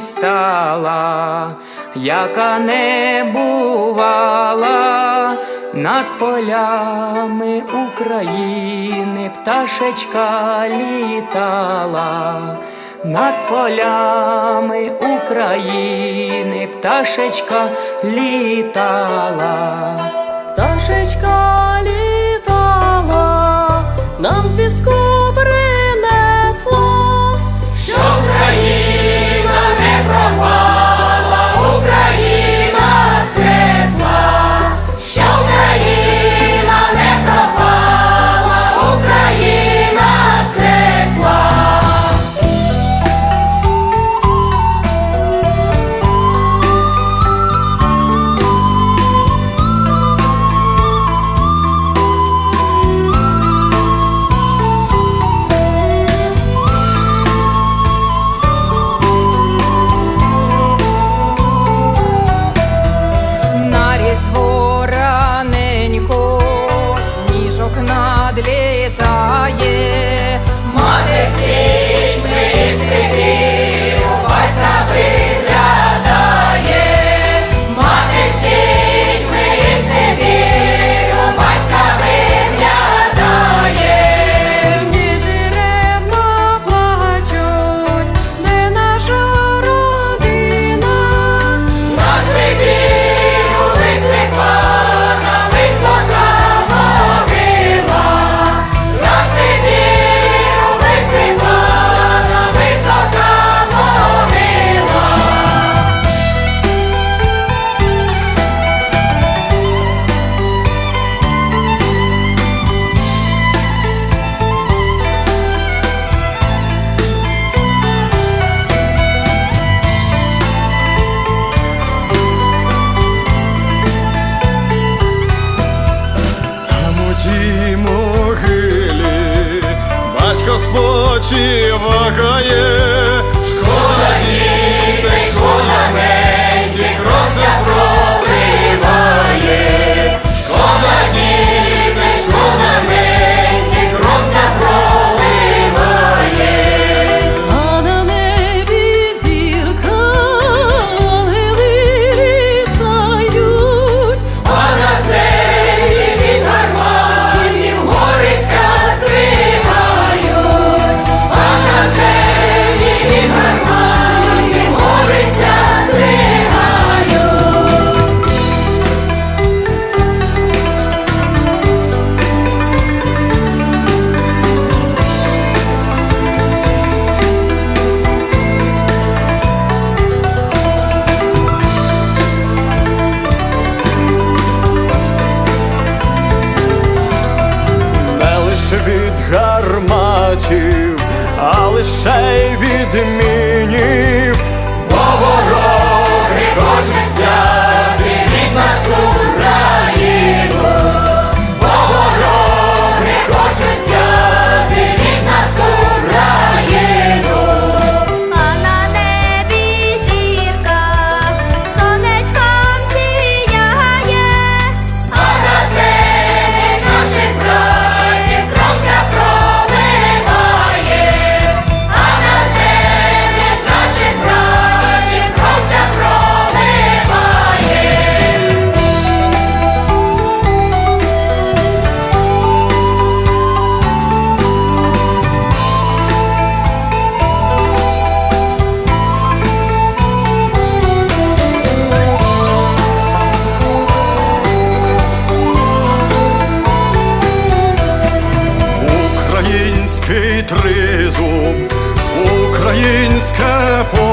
стала, яка не бувала над полями України, пташечка літала, над полями України, пташечка літала, пташечка. Сівакає братів, а лише й відмінів. Українське поле.